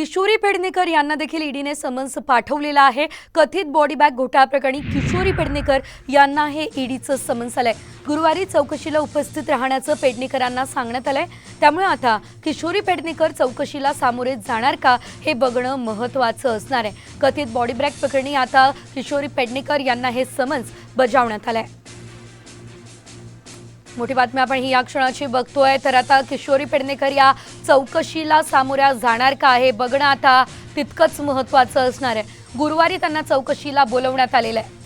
किशोरी पेडणेकर यांना देखील ईडीने समन्स पाठवलेला आहे. कथित बॉडी बॅग घोटाळ्याप्रकरणी किशोरी पेडणेकर यांना हे ईडीचं समन्स आलंय. गुरुवारी चौकशीला उपस्थित राहण्याचं पेडणेकरांना सांगण्यात आलंय. त्यामुळे आता किशोरी पेडणेकर चौकशीला सामोरे जाणार का हे बघणं महत्त्वाचं असणार आहे. कथित बॉडी बॅग प्रकरणी आता किशोरी पेडणेकर यांना हे समन्स बजावण्यात आलंय. मोठी बातमी आपण ही या क्षणाची बघतोय. तर आता किशोरी पेडणेकर या चौकशीला सामोऱ्या जाणार का हे बघणं आता तितकंच महत्वाचं असणार आहे. गुरुवारी त्यांना चौकशीला बोलवण्यात आलेलं आहे.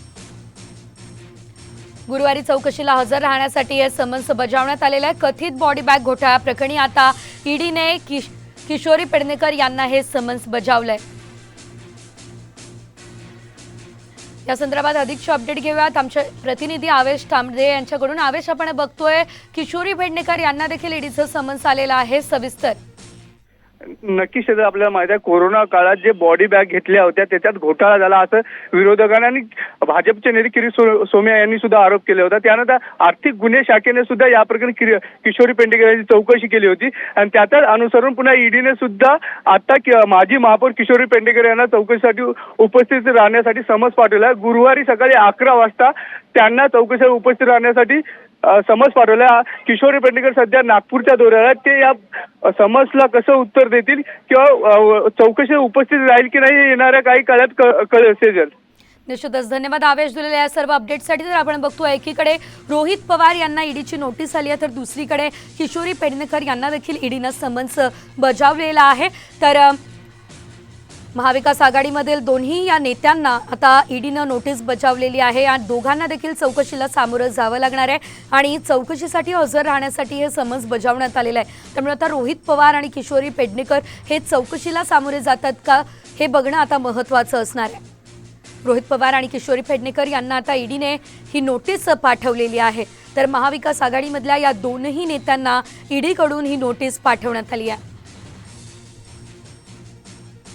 गुरुवारी चौकशीला हजर राहण्यासाठी हे समन्स बजावण्यात आलेलं आहे. कथित बॉडी बॅग घोटाळ्याप्रकरणी आता ईडीने किश किशोरी पेडणेकर यांना हे समन्स बजावलं आहे या संदर्भात अधिकचे अपडेट घेऊयात. आमचे प्रतिनिधी आवेश तांबडे यांच्याकडून. आवेश आपण बघतोय किशोरी भेडणेकर यांना देखील ईडीचं समन्स आलेलं आहे सविस्तर. नक्कीच जर आपल्याला माहिती आहे कोरोना काळात जे बॉडी बॅग घेतल्या होत्या त्याच्यात घोटाळा झाला असं विरोधकांनी आणि भाजपचे नेते किरीट सो- यांनी सुद्धा आरोप केले होता. त्यानंतर आर्थिक गुन्हे शाखेने सुद्धा या प्रकरणी किशोरी पेंडेकर यांची चौकशी केली होती. आणि त्यातच अनुसरून पुन्हा ईडीने सुद्धा आता माजी महापौर किशोरी पेंडेकर यांना चौकशीसाठी उपस्थित राहण्यासाठी समज पाठवला. गुरुवारी सकाळी अकरा वाजता त्यांना चौकशीला उपस्थित राहण्यासाठी समज पाठवला किशोरी पेडणेकर सध्या नागपूरच्या दौऱ्यावर आहेत. ते या समजला कसं उत्तर देतील किंवा चौकशी उपस्थित राहील की नाही येणाऱ्या काही काळात क- कळेल सेजल. निश्चितच. धन्यवाद आवेश दिलेल्या या सर्व अपडेटसाठी तर आपण बघतो एकीकडे रोहित पवार यांना ईडीची नोटीस आली आहे तर दुसरीकडे किशोरी पेडणेकर यांना देखील ईडीनं समन्स बजावलेला आहे. तर महाविकास आघाडीमधील दोन्ही या नेत्यांना आता ईडीनं नोटीस बजावलेली आहे या दोघांना देखील चौकशीला सामोरं जावं लागणार आहे. आणि चौकशीसाठी हजर राहण्यासाठी हे समन्स बजावण्यात आलेलं आहे. त्यामुळे आता रोहित पवार आणि किशोरी पेडणेकर हे चौकशीला सामोरे जातात का हे बघणं आता महत्त्वाचं असणार आहे. रोहित पवार आणि किशोरी पेडणेकर यांना आता ईडीने ही नोटीस पाठवलेली आहे. तर महाविकास आघाडीमधल्या या दोनही नेत्यांना ईडीकडून ही नोटीस पाठवण्यात आली आहे.